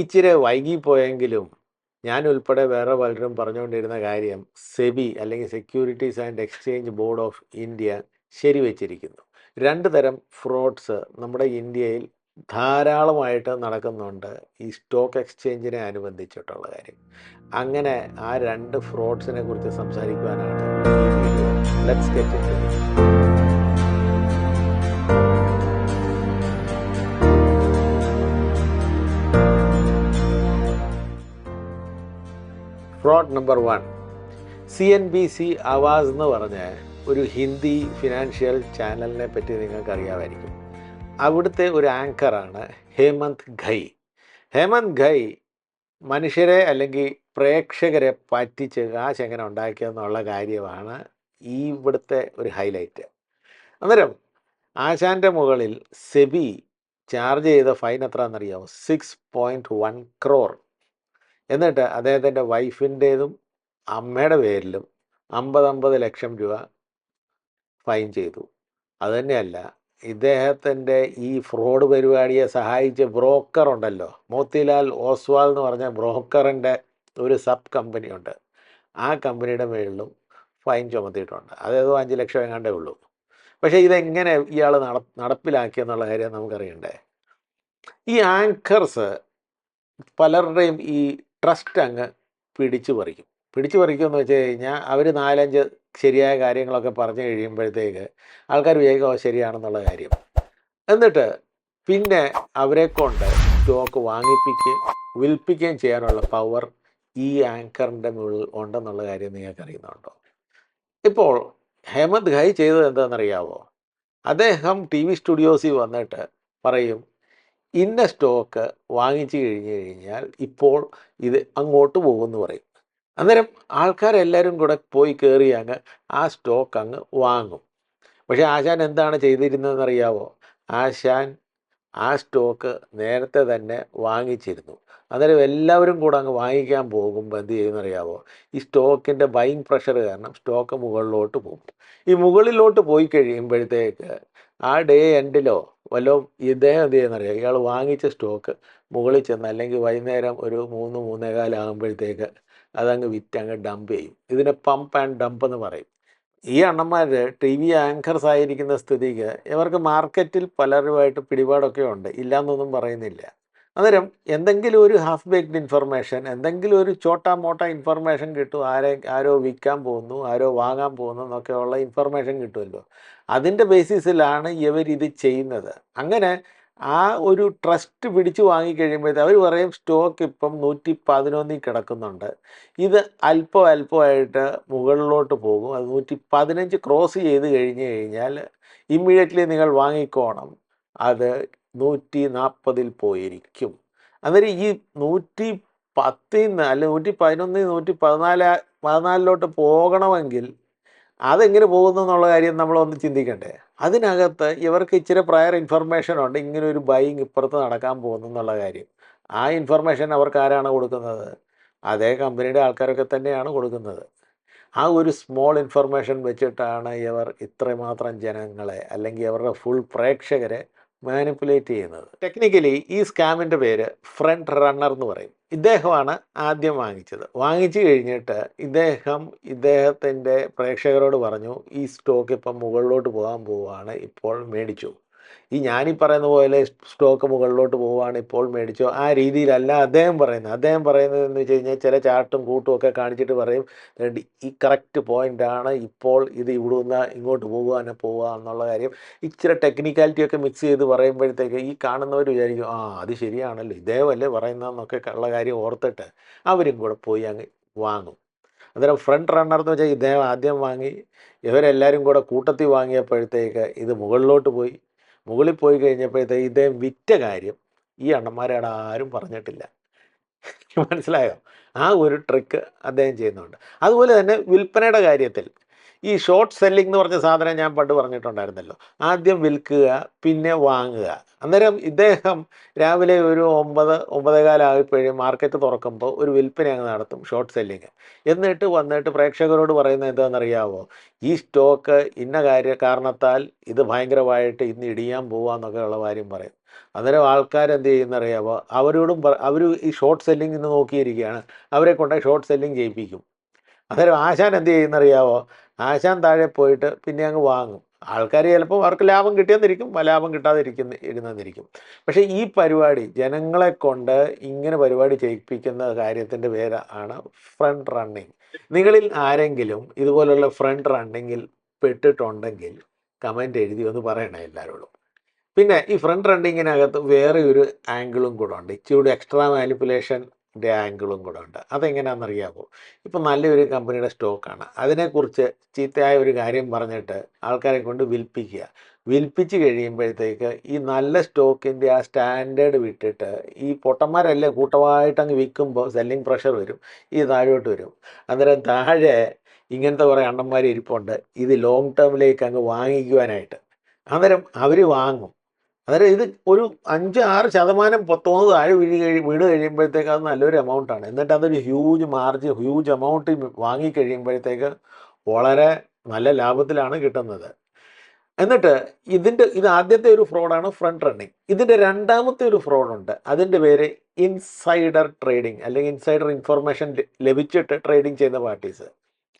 ഇച്ചിരി വൈകിപ്പോയെങ്കിലും ഞാൻ ഉൾപ്പെടെ വേറെ പലരും പറഞ്ഞുകൊണ്ടിരുന്ന കാര്യം സെബി അല്ലെങ്കിൽ securities and exchange board of India ശരിവെച്ചിരിക്കുന്നു. രണ്ട് തരം ഫ്രോഡ്സ് നമ്മുടെ ഇന്ത്യയിൽ ധാരാളമായിട്ട് നടക്കുന്നുണ്ട് ഈ സ്റ്റോക്ക് എക്സ്ചേഞ്ചിനെ അനുബന്ധിച്ചിട്ടുള്ള കാര്യം. അങ്ങനെ ആ രണ്ട് ഫ്രോഡ്സിനെ കുറിച്ച് സംസാരിക്കുവാനാണ് let's get it fraud number one C N B C Awaaz എന്ന് പറഞ്ഞ ഒരു ഹിന്ദി ഫിനാൻഷ്യൽ ചാനലിനെ പറ്റി നിങ്ങൾക്ക് അറിയാമായിരിക്കും അവിടുത്തെ ഒരു ആങ്കറാണ് ഹേമന്ത് ഘൈ ഹേമന്ത് ഘൈ മനുഷ്യരെ അല്ലെങ്കിൽ പ്രേക്ഷകരെ പറ്റിച്ച് കാശ് എങ്ങനെ ഉണ്ടാക്കിയെന്നുള്ള കാര്യമാണ് ഈ ഇവിടുത്തെ ഒരു ഹൈലൈറ്റ് അന്നേരം ആശാന്റെ മുകളിൽ സെബി ചാർജ് ചെയ്ത ഫൈൻ എത്രയാണെന്നറിയാമോ? സിക്സ് പോയിന്റ് വൺ ക്രോർ എന്നിട്ട് അദ്ദേഹത്തിന്റെ വൈഫിന്റേതും അമ്മയുടെ പേരിലും അമ്പതമ്പത് അമ്പത് ലക്ഷം രൂപ ഫൈൻ ചെയ്തു. അതുതന്നെയല്ല ഇദ്ദേഹത്തിന്റെ ഈ ഫ്രോഡ് പരിപാടിയെ സഹായിച്ച ബ്രോക്കർ ഉണ്ടല്ലോ മോത്തിലാൽ ഓസ്വാൾ എന്ന് പറഞ്ഞ ബ്രോക്കറിന്റെ ഒരു സബ് കമ്പനി ഉണ്ട്. ആ കമ്പനിയുടെ മേളിലും ഫൈൻ ചുമത്തിയിട്ടുണ്ട്. അതേതോ അഞ്ച് ലക്ഷം എങ്ങാണ്ടേ ഉള്ളൂ. പക്ഷേ ഇതെങ്ങനെ ഇയാൾ നട നടപ്പിലാക്കിയെന്നുള്ള കാര്യം നമുക്കറിയണ്ടേ? ഈ ആങ്കർസ് പലരുടെയും ഈ ട്രസ്റ്റ് അങ്ങ് പിടിച്ചു പറിക്കും. പിടിച്ചു പറിക്കുമെന്ന് വെച്ച് കഴിഞ്ഞാൽ അവർ നാലഞ്ച് ശരിയായ കാര്യങ്ങളൊക്കെ പറഞ്ഞു കഴിയുമ്പോഴത്തേക്ക് ആൾക്കാർ വിചാരിക്കും "ഓ, ശരിയാണെന്നുള്ള കാര്യം. എന്നിട്ട് പിന്നെ അവരെ കൊണ്ട് സ്റ്റോക്ക് വാങ്ങിപ്പിക്കുകയും വിൽപ്പിക്കുകയും ചെയ്യാനുള്ള പവർ ഈ ആങ്കറിന്റെ മുകളിൽ ഉണ്ടെന്നുള്ള കാര്യം നിങ്ങൾക്ക് അറിയുന്നുണ്ടോ? ഇപ്പോൾ ഹേമന്ത് ഖൈ ചെയ്തത് എന്താണെന്നറിയാവോ? അദ്ദേഹം ടി വി സ്റ്റുഡിയോസിൽ വന്നിട്ട് പറയും ഇന്ന സ്റ്റോക്ക് വാങ്ങിച്ചു കഴിഞ്ഞു കഴിഞ്ഞാൽ ഇപ്പോൾ ഇത് അങ്ങോട്ട് പോകുമെന്ന് പറയും. അന്നേരം ആൾക്കാരെല്ലാവരും കൂടെ പോയി കയറി അങ്ങ് ആ സ്റ്റോക്ക് അങ്ങ് വാങ്ങും. പക്ഷേ ആശാൻ എന്താണ് ചെയ്തിരുന്നതെന്ന് അറിയാവോ ആശാൻ ആ സ്റ്റോക്ക് നേരത്തെ തന്നെ വാങ്ങിച്ചിരുന്നു. അന്നേരം എല്ലാവരും കൂടെ അങ്ങ് വാങ്ങിക്കാൻ പോകുമ്പോൾ എന്ത് ചെയ്യുമെന്ന് അറിയാവോ ഈ സ്റ്റോക്കിന്റെ ബൈങ് പ്രഷർ കാരണം സ്റ്റോക്ക് മുകളിലോട്ട് പോകും. ഈ മുകളിലോട്ട് പോയി കഴിയുമ്പോഴത്തേക്ക് ആ ഡേ എൻഡിലോ വല്ലതും ഇദ്ദേഹം എന്ത് ചെയ്യുന്നറിയാം? ഇയാൾ വാങ്ങിച്ച സ്റ്റോക്ക് മുകളിൽ ചെന്ന് അല്ലെങ്കിൽ വൈകുന്നേരം ഒരു മൂന്ന് മൂന്നേകാലാകുമ്പോഴത്തേക്ക് അതങ്ങ് വിറ്റ് അങ്ങ് ഡംപ് ചെയ്യും. ഇതിനെ പമ്പ് ആൻഡ് ഡംപ് എന്ന് പറയും. ഈ അണ്ണന്മാർ ടി വി ആങ്കർസ് ആയിരിക്കുന്ന സ്ഥിതിക്ക് ഇവർക്ക് മാർക്കറ്റിൽ പലരുമായിട്ട് പിടിപാടൊക്കെ ഉണ്ട്. ഇല്ലയെന്നൊന്നും പറയുന്നില്ല. അന്നേരം എന്തെങ്കിലും ഒരു ഹാഫ് ബേക്ക്ഡ് ഇൻഫർമേഷൻ എന്തെങ്കിലും ഒരു ചോട്ടാ മോട്ട ഇൻഫർമേഷൻ കിട്ടും. ആരെ ആരോ വിൽക്കാൻ പോകുന്നു ആരോ വാങ്ങാൻ പോകുന്നു എന്നൊക്കെയുള്ള ഇൻഫർമേഷൻ കിട്ടുമല്ലോ. അതിന്റെ ബേസിസിലാണ് ഇവരിത് ചെയ്യുന്നത്. അങ്ങനെ ആ ഒരു ട്രസ്റ്റ് പിടിച്ച് വാങ്ങിക്കഴിയുമ്പോഴത്തെ അവർ പറയും സ്റ്റോക്ക് ഇപ്പം നൂറ്റി പതിനൊന്നിൽ കിടക്കുന്നുണ്ട്. ഇത് അല്പം അല്പമായിട്ട് മുകളിലോട്ട് പോകും. അത് നൂറ്റി പതിനഞ്ച് ക്രോസ് ചെയ്ത് കഴിഞ്ഞ് കഴിഞ്ഞാൽ ഇമ്മീഡിയറ്റ്ലി നിങ്ങൾ വാങ്ങിക്കോണം. അത് നൂറ്റി നാൽപ്പതിൽ പോയിരിക്കും. അന്നേരം ഈ നൂറ്റി പത്തിൽ നിന്ന് അല്ലെ നൂറ്റി പതിനൊന്നിൽ നൂറ്റി പതിനാല് പതിനാലിലോട്ട് പോകണമെങ്കിൽ അതെങ്ങനെ പോകുന്നു എന്നുള്ള കാര്യം നമ്മളൊന്ന് ചിന്തിക്കണ്ടേ. അതിനകത്ത് ഇവർക്ക് ഇച്ചിരി പ്രയർ ഇൻഫർമേഷൻ ഉണ്ട് ഇങ്ങനെ ഒരു ബൈങ് ഇപ്പുറത്ത് നടക്കാൻ പോകുന്നു എന്നുള്ള കാര്യം. ആ ഇൻഫർമേഷൻ അവർക്ക് ആരാണ് കൊടുക്കുന്നത്? അതേ കമ്പനിയുടെ ആൾക്കാരൊക്കെ തന്നെയാണ് കൊടുക്കുന്നത്. ആ ഒരു സ്മോൾ ഇൻഫർമേഷൻ വെച്ചിട്ടാണ് ഇവർ ഇത്രമാത്രം ജനങ്ങളെ അല്ലെങ്കിൽ അവരുടെ ഫുൾ പ്രേക്ഷകരെ മാനിപ്പുലേറ്റ് ചെയ്യുന്നത്. ടെക്നിക്കലി ഈ സ്കാമിന്റെ പേര് ഫ്രണ്ട് റണ്ണർ എന്ന് പറയും. ഇദ്ദേഹമാണ് ആദ്യം വാങ്ങിച്ചത്. വാങ്ങിച്ചു കഴിഞ്ഞിട്ട് ഇദ്ദേഹം ഇദ്ദേഹത്തിന്റെ പ്രേക്ഷകരോട് പറഞ്ഞു ഈ സ്റ്റോക്ക് ഇപ്പം മുകളിലോട്ട് പോകാൻ പോവുകയാണ്. ഇപ്പോൾ മേടിച്ചു. ഈ ഞാനീ പറയുന്ന പോലെ സ്റ്റോക്ക് മുകളിലോട്ട് പോവുകയാണ് ഇപ്പോൾ മേടിച്ചോ. ആ രീതിയിലല്ല അദ്ദേഹം പറയുന്നത്. അദ്ദേഹം പറയുന്നത് എന്ന് വെച്ച് കഴിഞ്ഞാൽ ചില ചാർട്ടും കൂട്ടും ഒക്കെ കാണിച്ചിട്ട് പറയും "ദേ ഈ കറക്റ്റ് പോയിന്റാണ് ഇപ്പോൾ ഇത് ഇവിടുന്ന് ഇങ്ങോട്ട് പോകുക തന്നെ പോവുക എന്നുള്ള കാര്യം. ഇച്ചിരി ടെക്നിക്കാലിറ്റി ഒക്കെ മിക്സ് ചെയ്ത് പറയുമ്പോഴത്തേക്ക് ഈ കാണുന്നവർ വിചാരിക്കും ആ അത് ശരിയാണല്ലോ. ഇതേപോലെ പറയുന്നതെന്നൊക്കെ ഉള്ള കാര്യം ഓർത്തിട്ട് അവരും കൂടെ പോയി അങ്ങ് വാങ്ങും. അന്നേരം ഫ്രണ്ട് റണ്ണർ എന്ന് വെച്ചാൽ ഇദ്ദേഹം ആദ്യം വാങ്ങി ഇവരെല്ലാവരും കൂടെ കൂട്ടത്തിൽ വാങ്ങിയപ്പോഴത്തേക്ക് ഇത് മുകളിലോട്ട് പോയി. മുകളിൽ പോയി കഴിഞ്ഞപ്പോഴത്തേക്ക് ഇദ്ദേഹം വിറ്റ കാര്യം ഈ അണ്ണന്മാരാണ് ആരും പറഞ്ഞിട്ടില്ല. മനസ്സിലായോ? ആ ഒരു ട്രിക്ക് അദ്ദേഹം ചെയ്യുന്നുണ്ട്. അതുപോലെ തന്നെ വിൽപ്പനയുടെ കാര്യത്തിൽ ഈ ഷോർട്ട് സെല്ലിംഗ് എന്ന് പറഞ്ഞ സാധനം ഞാൻ പണ്ട് പറഞ്ഞിട്ടുണ്ടായിരുന്നല്ലോ. ആദ്യം വിൽക്കുക പിന്നെ വാങ്ങുക. അന്നേരം ഇദ്ദേഹം രാവിലെ ഒരു ഒമ്പത് ഒമ്പതേകാലായപ്പോഴും മാർക്കറ്റ് തുറക്കുമ്പോൾ ഒരു വിൽപ്പന അങ്ങ് നടത്തും ഷോർട്ട് സെല്ലിങ് എന്നിട്ട് വന്നിട്ട് പ്രേക്ഷകരോട് പറയുന്നത് എന്താണെന്നറിയാവോ? ഈ സ്റ്റോക്ക് ഇന്ന കാര്യ കാരണത്താൽ ഇത് ഭയങ്കരമായിട്ട് ഇന്ന് ഇടിയാൻ പോവാന്നൊക്കെ ഉള്ള കാര്യം പറയും. അന്നേരം ആൾക്കാർ എന്ത് ചെയ്യുന്നറിയാമോ അവരോടും അവർ ഈ ഷോർട്ട് സെല്ലിംഗ് ഇന്ന് നോക്കിയിരിക്കുകയാണ്. അവരെ കൊണ്ട് ഷോർട്ട് സെല്ലിംഗ് ചെയ്യിപ്പിക്കും. അന്നേരം ആശാൻ എന്ത് ചെയ്യുന്നറിയാമോ ആശാൻ താഴെ പോയിട്ട് പിന്നെ അങ്ങ് വാങ്ങും. ആൾക്കാർ ചിലപ്പോൾ അവർക്ക് ലാഭം കിട്ടിയെന്നിരിക്കും ലാഭം കിട്ടാതിരിക്കുന്ന ഇരുന്നെന്നിരിക്കും. പക്ഷേ ഈ പരിപാടി ജനങ്ങളെ കൊണ്ട് ഇങ്ങനെ പരിപാടി ചെയ്യിപ്പിക്കുന്ന കാര്യത്തിന്റെ പേര് ആണ് ഫ്രണ്ട് റണ്ണിങ്. നിങ്ങളിൽ ആരെങ്കിലും ഇതുപോലുള്ള ഫ്രണ്ട് റണ്ണിങ്ങിൽ പെട്ടിട്ടുണ്ടെങ്കിൽ കമന്റ് എഴുതി ഒന്ന് പറയണേ എല്ലാവരോടും. പിന്നെ ഈ ഫ്രണ്ട് റണ്ണിങ്ങിനകത്ത് വേറെ ഒരു ആംഗിളും കൂടെ ഉണ്ട്. ഇച്ചിരി എക്സ്ട്രാ മാനിപ്പുലേഷന്റെ ആംഗിളും കൂടെ ഉണ്ട്. അതെങ്ങനെയാണെന്നറിയാമോ ഇപ്പം നല്ലൊരു കമ്പനിയുടെ സ്റ്റോക്കാണ്. അതിനെക്കുറിച്ച് ചീത്തയായ ഒരു കാര്യം പറഞ്ഞിട്ട് ആൾക്കാരെ കൊണ്ട് വിൽപ്പിക്കുക. വിൽപ്പിച്ച് കഴിയുമ്പോഴത്തേക്ക് ഈ നല്ല സ്റ്റോക്കിന്റെ ആ സ്റ്റാൻഡേർഡ് വിട്ടിട്ട് ഈ പൊട്ടന്മാരെല്ലാം കൂട്ടമായിട്ട് അങ്ങ് വിൽക്കുമ്പോൾ സെല്ലിംഗ് പ്രഷർ വരും ഈ താഴോട്ട് വരും. അന്നേരം താഴെ ഇങ്ങനത്തെ കുറേ അണ്ണന്മാർ ഇരിപ്പുണ്ട്. ഇത് ലോങ് ടേമിലേക്ക് അങ്ങ് വാങ്ങിക്കുവാനായിട്ട്. അന്നേരം അവർ വാങ്ങും. അന്നേരം ഇത് ഒരു അഞ്ച് ആറ് ശതമാനം പത്തോന്ന് താഴെ വീഴ് കഴി വീണ് കഴിയുമ്പോഴത്തേക്ക് അത് നല്ലൊരു എമൗണ്ടാണ് എന്നിട്ട് അതൊരു ഹ്യൂജ് മാർജിൻ ഹ്യൂജ് എമൗണ്ട് വാങ്ങിക്കഴിയുമ്പോഴത്തേക്ക് വളരെ നല്ല ലാഭത്തിലാണ് കിട്ടുന്നത്. എന്നിട്ട് ഇതിന്റെ ഇത് ആദ്യത്തെ ഒരു ഫ്രോഡാണ് ഫ്രണ്ട് റണ്ണിങ് ഇതിന്റെ രണ്ടാമത്തെ ഒരു ഫ്രോഡുണ്ട് അതിന്റെ പേര് ഇൻസൈഡർ ട്രേഡിംഗ് അല്ലെങ്കിൽ ഇൻസൈഡർ ഇൻഫർമേഷൻ ലഭിച്ചിട്ട് ട്രേഡിംഗ് ചെയ്യുന്ന പാർട്ടീസ്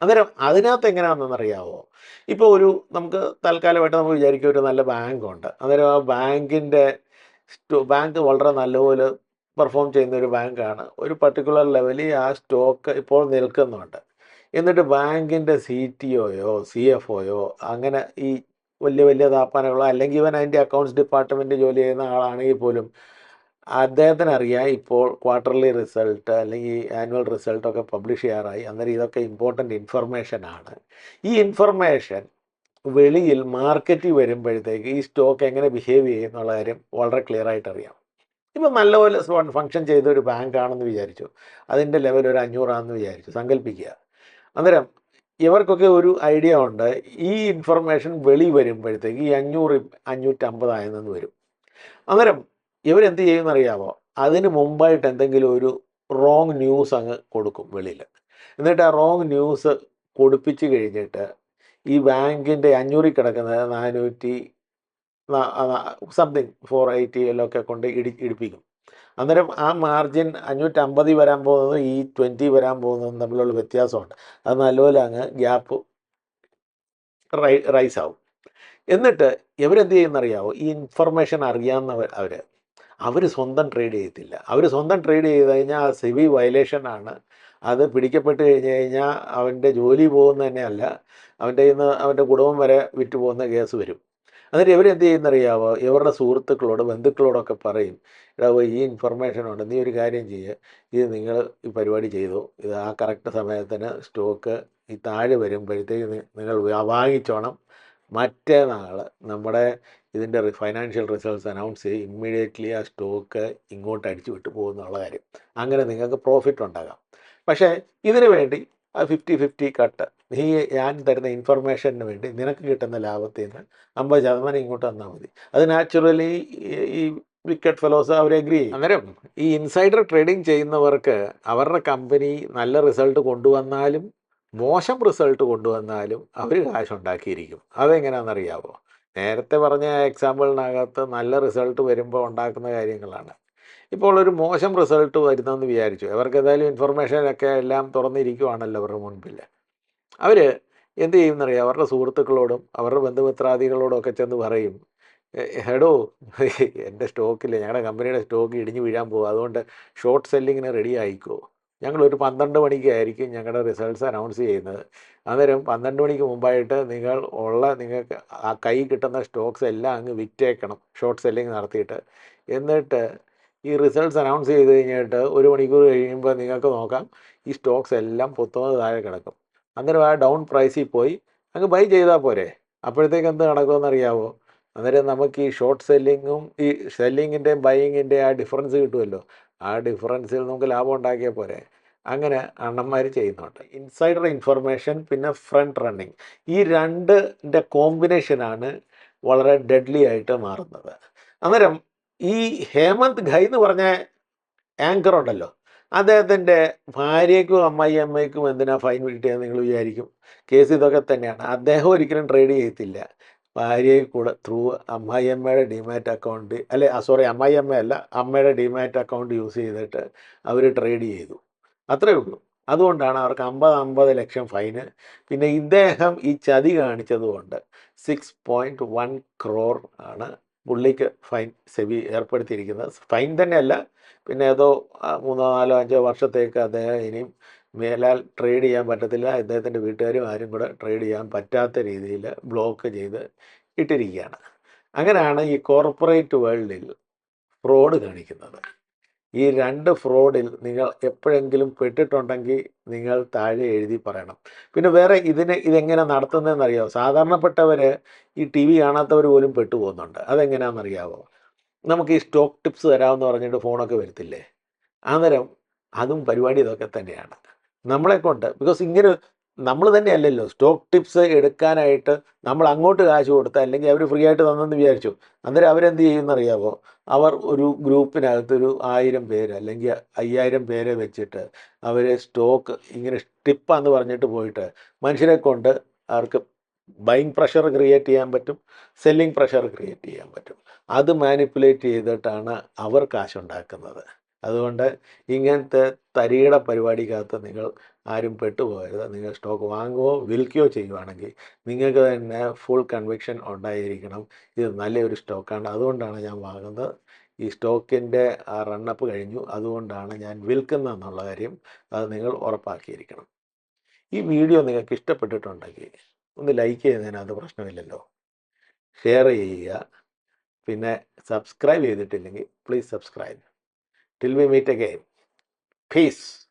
അന്നേരം അതിനകത്ത് എങ്ങനെയാണെന്ന് അറിയാവോ? ഇപ്പോൾ ഒരു നമുക്ക് തൽക്കാലമായിട്ട് നമുക്ക് വിചാരിക്കും ഒരു നല്ല ബാങ്കുണ്ട്. അന്നേരം ആ ബാങ്കിന്റെ ബാങ്ക് വളരെ നല്ലപോലെ പെർഫോം ചെയ്യുന്ന ഒരു ബാങ്കാണ്. ഒരു പർട്ടിക്കുലർ ലെവലിൽ ആ സ്റ്റോക്ക് ഇപ്പോൾ നിൽക്കുന്നുണ്ട്. എന്നിട്ട് ബാങ്കിന്റെ C T O C F O അങ്ങനെ ഈ വലിയ വലിയ താപ്പാനകളോ അല്ലെങ്കിൽ ഇവൻ അതിന്റെ അക്കൗണ്ട്സ് ഡിപ്പാർട്ട്മെന്റ് ജോലി ചെയ്യുന്ന ആളാണെങ്കിൽ പോലും അദ്ദേഹത്തിന് അറിയാം ഇപ്പോൾ ക്വാർട്ടർലി റിസൾട്ട് അല്ലെങ്കിൽ ആനുവൽ റിസൾട്ടൊക്കെ പബ്ലിഷ് ചെയ്യാറായി. അന്നേരം ഇതൊക്കെ ഇമ്പോർട്ടന്റ് ഇൻഫർമേഷൻ ആണ്. ഈ ഇൻഫർമേഷൻ വെളിയിൽ മാർക്കറ്റിൽ വരുമ്പോഴത്തേക്ക് ഈ സ്റ്റോക്ക് എങ്ങനെ ബിഹേവ് ചെയ്യും എന്നുള്ള കാര്യം വളരെ ക്ലിയർ ആയിട്ട് അറിയാം. ഇപ്പം നല്ലപോലെ ഫങ്ഷൻ ചെയ്ത ഒരു ബാങ്ക് ആണെന്ന് വിചാരിച്ചു. അതിന്റെ ലെവൽ ഒരു അഞ്ഞൂറാണെന്ന് വിചാരിച്ചു. സങ്കല്പിക്കുക അന്നേരം ഇവർക്കൊക്കെ ഒരു ഐഡിയ ഉണ്ട്. ഈ ഇൻഫർമേഷൻ വെളി വരുമ്പോഴത്തേക്ക് ഈ അഞ്ഞൂറ് അഞ്ഞൂറ്റമ്പതായെന്ന് വരും. അന്നേരം ഇവരെന്ത് ചെയ്യുമെന്നറിയാമോ അതിന് മുമ്പായിട്ട് എന്തെങ്കിലും ഒരു റോങ് ന്യൂസ് അങ്ങ് കൊടുക്കും വെളിയിൽ എന്നിട്ട് ആ റോങ് ന്യൂസ് കൊടുപ്പിച്ച് കഴിഞ്ഞിട്ട് ഈ ബാങ്കിന്റെ അഞ്ഞൂറിൽ കിടക്കുന്നത് നാനൂറ്റി സംതിങ് ഫോർ എയ്റ്റിയിലൊക്കെ കൊണ്ട് ഇടി ഇടിപ്പിക്കും. അന്നേരം ആ മാർജിൻ അഞ്ഞൂറ്റമ്പതിൽ വരാൻ പോകുന്നതും ഈ ട്വന്റി വരാൻ പോകുന്നതും തമ്മിലുള്ള വ്യത്യാസമുണ്ട്. അത് നല്ലപോലെ അങ്ങ് ഗ്യാപ്പ് റൈ റൈസ് ആവും. എന്നിട്ട് ഇവരെന്ത് ചെയ്യുന്നറിയാവോ ഈ ഇൻഫർമേഷൻ അറിയാവുന്നവർ അവർ അവർ സ്വന്തം ട്രേഡ് ചെയ്യത്തില്ല. അവർ സ്വന്തം ട്രേഡ് ചെയ്ത് കഴിഞ്ഞാൽ വയലേഷൻ ആണ്. അത് പിടിക്കപ്പെട്ട് കഴിഞ്ഞ് കഴിഞ്ഞാൽ അവന്റെ ജോലി പോകുന്ന തന്നെയല്ല. അവന്റെ ഇന്ന് അവന്റെ കുടുംബം വരെ വിറ്റ് പോകുന്ന കേസ് വരും. എന്നിട്ട് ഇവരെന്ത് ചെയ്യുന്നറിയാവോ? ഇവരുടെ സുഹൃത്തുക്കളോട് ബന്ധുക്കളോടൊക്കെ പറയും ഇടാവോ ഈ ഇൻഫർമേഷൻ ഉണ്ട്. നീ ഒരു കാര്യം ചെയ്യുക ഇത് നിങ്ങൾ ഈ പരിപാടി ചെയ്തു. ഇത് ആ കറക്റ്റ് സമയത്തിന് സ്റ്റോക്ക് ഈ താഴെ വരുമ്പോഴത്തേക്ക് നിങ്ങൾ വാങ്ങിച്ചോണം. മറ്റേ നാൾ നമ്മുടെ ഇതിന്റെ ഫൈനാൻഷ്യൽ റിസൾട്ട്സ് അനൗൺസ് ചെയ്ത് ഇമ്മീഡിയറ്റ്ലി ആ സ്റ്റോക്ക് ഇങ്ങോട്ട് അടിച്ചു വിട്ടു പോകുന്നുള്ള കാര്യം. അങ്ങനെ നിങ്ങൾക്ക് പ്രോഫിറ്റ് ഉണ്ടാകാം. പക്ഷേ ഇതിനു വേണ്ടി ആ ഫിഫ്റ്റി ഫിഫ്റ്റി കട്ട് നീ ഞാൻ തരുന്ന ഇൻഫർമേഷന് വേണ്ടി നിനക്ക് കിട്ടുന്ന ലാഭത്തിൽ നിന്ന് അമ്പത് ശതമാനം ഇങ്ങോട്ട് തന്നാൽ മതി. അത് നാച്ചുറലി ഈ വിക്കറ്റ് ഫെലോസ് അവർ അഗ്രി ചെയ്യും. അന്നേരം ഈ ഇൻസൈഡർ ട്രേഡിംഗ് ചെയ്യുന്നവർക്ക് അവരുടെ കമ്പനി നല്ല റിസൾട്ട് കൊണ്ടുവന്നാലും മോശം റിസൾട്ട് കൊണ്ടുവന്നാലും അവർ കാശുണ്ടാക്കിയിരിക്കും. അതെങ്ങനെയാണെന്നറിയാവോ നേരത്തെ പറഞ്ഞ എക്സാമ്പിളിനകത്ത് നല്ല റിസൾട്ട് വരുമ്പോൾ ഉണ്ടാക്കുന്ന കാര്യങ്ങളാണ്. ഇപ്പോൾ ഒരു മോശം റിസൾട്ട് വരുന്നെന്ന് വിചാരിച്ചു. അവർക്ക് ഏതായാലും ഇൻഫർമേഷനൊക്കെ എല്ലാം തുറന്നിരിക്കുവാണല്ലോ അവരുടെ മുൻപിൽ. അവർ എന്ത് ചെയ്യുമെന്നറിയാം? അവരുടെ സുഹൃത്തുക്കളോടും അവരുടെ ബന്ധുമിത്രാദികളോടും ഒക്കെ ചെന്ന് പറയും. ഹെഡോ എന്റെ സ്റ്റോക്കില്ല? ഞങ്ങളുടെ കമ്പനിയുടെ സ്റ്റോക്ക് ഇടിഞ്ഞു വീഴാൻ പോകും അതുകൊണ്ട് ഷോർട്ട് സെല്ലിങ്ങിന് റെഡി ആയിക്കോ. ഞങ്ങളൊരു പന്ത്രണ്ട് മണിക്കായിരിക്കും ഞങ്ങളുടെ റിസൾട്ട്സ് അനൗൺസ് ചെയ്യുന്നത്. അന്നേരം പന്ത്രണ്ട് മണിക്ക് മുമ്പായിട്ട് നിങ്ങൾ ഉള്ള നിങ്ങൾക്ക് ആ കൈ കിട്ടുന്ന സ്റ്റോക്സ് എല്ലാം അങ്ങ് വിറ്റേക്കണം. ഷോർട്ട് സെല്ലിങ് നടത്തിയിട്ട്. എന്നിട്ട് ഈ റിസൾട്ട്സ് അനൗൺസ് ചെയ്ത് കഴിഞ്ഞിട്ട് ഒരു മണിക്കൂർ കഴിയുമ്പോൾ നിങ്ങൾക്ക് നോക്കാം ഈ സ്റ്റോക്സ് എല്ലാം പൊത്തുന്നത് താഴെ കിടക്കും. അന്നേരം ആ ഡൗൺ പ്രൈസിൽ പോയി അങ്ങ് ബൈ ചെയ്താൽ പോരെ. അപ്പോഴത്തേക്ക് എന്ത് നടക്കുമെന്ന് അറിയാവോ? അന്നേരം നമുക്ക് ഈ ഷോർട്ട് സെല്ലിങ്ങും ഈ സെല്ലിങ്ങിന്റെയും ബൈയിങ്ങിന്റെയും ആ ഡിഫറൻസ് കിട്ടുമല്ലോ. ആ ഡിഫറൻസിൽ നമുക്ക് ലാഭം ഉണ്ടാക്കിയാൽ പോരെ. അങ്ങനെ അണ്ണന്മാർ ചെയ്യുന്നുണ്ട്. ഇൻസൈഡർ ഇൻഫർമേഷൻ പിന്നെ ഫ്രണ്ട് റണ്ണിങ് ഈ രണ്ടിന്റെ കോമ്പിനേഷനാണ് വളരെ ഡെഡ്ലി ആയിട്ട് മാറുന്നത്. അന്നേരം ഈ ഹേമന്ത് ഘൈ എന്ന് പറഞ്ഞ ആങ്കർ ഉണ്ടല്ലോ. അദ്ദേഹത്തിന്റെ ഭാര്യയ്ക്കും അമ്മായി അമ്മയ്ക്കും എന്തിനാ ഫൈൻ കിട്ടിയെന്ന് നിങ്ങൾ വിചാരിക്കും? കേസ് ഇതൊക്കെ തന്നെയാണ്. അദ്ദേഹം ഒരിക്കലും ട്രേഡ് ചെയ്യത്തില്ല. ഭാര്യയെ കൂടെ ത്രൂ അമ്മായിയമ്മയുടെ ഡിമാറ്റ് അക്കൗണ്ട് അല്ലെ സോറി അമ്മായിയമ്മ അല്ല അമ്മയുടെ ഡിമാറ്റ് അക്കൗണ്ട് യൂസ് ചെയ്തിട്ട് അവർ ട്രേഡ് ചെയ്തു. അത്രേ ഉള്ളൂ. അതുകൊണ്ടാണ് അവർക്ക് അമ്പത് അമ്പത് ലക്ഷം ഫൈന് പിന്നെ ഇദ്ദേഹം ഈ ചതി കാണിച്ചതുകൊണ്ട് സിക്സ് പോയിന്റ് വൺ ക്രോർ ആണ് പുള്ളിക്ക് ഫൈൻ സെബി ഏർപ്പെടുത്തിയിരിക്കുന്നത്. ഫൈൻ തന്നെയല്ല പിന്നെ ഏതോ മൂന്നോ നാലോ അഞ്ചോ വർഷത്തേക്ക് അദ്ദേഹം ഇനിയും മേലാൽ ട്രേഡ് ചെയ്യാൻ പറ്റത്തില്ല. അദ്ദേഹത്തിന്റെ വീട്ടുകാരും ആരും കൂടെ ട്രേഡ് ചെയ്യാൻ പറ്റാത്ത രീതിയിൽ ബ്ലോക്ക് ചെയ്ത് ഇട്ടിരിക്കുകയാണ്. അങ്ങനെയാണ് ഈ കോർപ്പറേറ്റ് വേൾഡിൽ ഫ്രോഡ് കാണിക്കുന്നത്. ഈ രണ്ട് ഫ്രോഡിൽ നിങ്ങൾ എപ്പോഴെങ്കിലും പെട്ടിട്ടുണ്ടെങ്കിൽ നിങ്ങൾ താഴെ എഴുതി പറയണം. പിന്നെ വേറെ ഇതിനെ ഇതെങ്ങനെ നടത്തുന്നതെന്നറിയാമോ സാധാരണപ്പെട്ടവർ ഈ ടി വി കാണാത്തവർ പോലും പെട്ടുപോകുന്നുണ്ട്. അതെങ്ങനെയാണെന്നറിയാമോ നമുക്ക് ഈ സ്റ്റോക്ക് ടിപ്സ് തരാമെന്ന് പറഞ്ഞിട്ട് ഫോണൊക്കെ വരത്തില്ലേ? അന്നേരം അതും പരിപാടി ഇതൊക്കെ തന്നെയാണ്. നമ്മളെ കൊണ്ട്. ബിക്കോസ് ഇങ്ങനെ നമ്മൾ തന്നെ അല്ലല്ലോ സ്റ്റോക്ക് ടിപ്സ് എടുക്കാനായിട്ട് നമ്മൾ അങ്ങോട്ട് കാശ് കൊടുത്ത അല്ലെങ്കിൽ അവർ ഫ്രീ ആയിട്ട് തന്നെന്ന് വിചാരിച്ചു. അന്നേരം അവരെന്ത് ചെയ്യുമെന്നറിയാമോ അവർ ഒരു ഗ്രൂപ്പിനകത്ത് ഒരു ആയിരം പേര് അല്ലെങ്കിൽ അയ്യായിരം പേരെ വെച്ചിട്ട് അവർ സ്റ്റോക്ക് ഇങ്ങനെ ടിപ്പാന്ന് പറഞ്ഞിട്ട് പോയിട്ട് മനുഷ്യരെ കൊണ്ട് അവർക്ക് ബൈങ് പ്രഷർ ക്രിയേറ്റ് ചെയ്യാൻ പറ്റും സെല്ലിംഗ് പ്രഷർ ക്രിയേറ്റ് ചെയ്യാൻ പറ്റും. അത് മാനിപ്പുലേറ്റ് ചെയ്തിട്ടാണ് അവർ കാശുണ്ടാക്കുന്നത്. അതുകൊണ്ട് ഇങ്ങനത്തെ തരികിട പരിപാടിക്കകത്ത് നിങ്ങൾ ആരും പെട്ടുപോകരുത്. നിങ്ങൾ സ്റ്റോക്ക് വാങ്ങുകയോ വിൽക്കുകയോ ചെയ്യുവാണെങ്കിൽ നിങ്ങൾക്ക് തന്നെ ഫുൾ കൺവിക്ഷൻ ഉണ്ടായിരിക്കണം. ഇത് നല്ലൊരു സ്റ്റോക്കാണ് അതുകൊണ്ടാണ് ഞാൻ വാങ്ങുന്നത്. ഈ സ്റ്റോക്കിന്റെ ആ റണ്ണപ്പ് കഴിഞ്ഞു. അതുകൊണ്ടാണ് ഞാൻ വിൽക്കുന്നത് എന്നുള്ള കാര്യം അത് നിങ്ങൾ ഉറപ്പാക്കിയിരിക്കണം. ഈ വീഡിയോ നിങ്ങൾക്ക് ഇഷ്ടപ്പെട്ടിട്ടുണ്ടെങ്കിൽ ഒന്ന് ലൈക്ക് ചെയ്യുന്നതിനകത്ത് പ്രശ്നമില്ലല്ലോ. ഷെയർ ചെയ്യുക. പിന്നെ സബ്സ്ക്രൈബ് ചെയ്തിട്ടില്ലെങ്കിൽ please subscribe Till we meet again. Peace.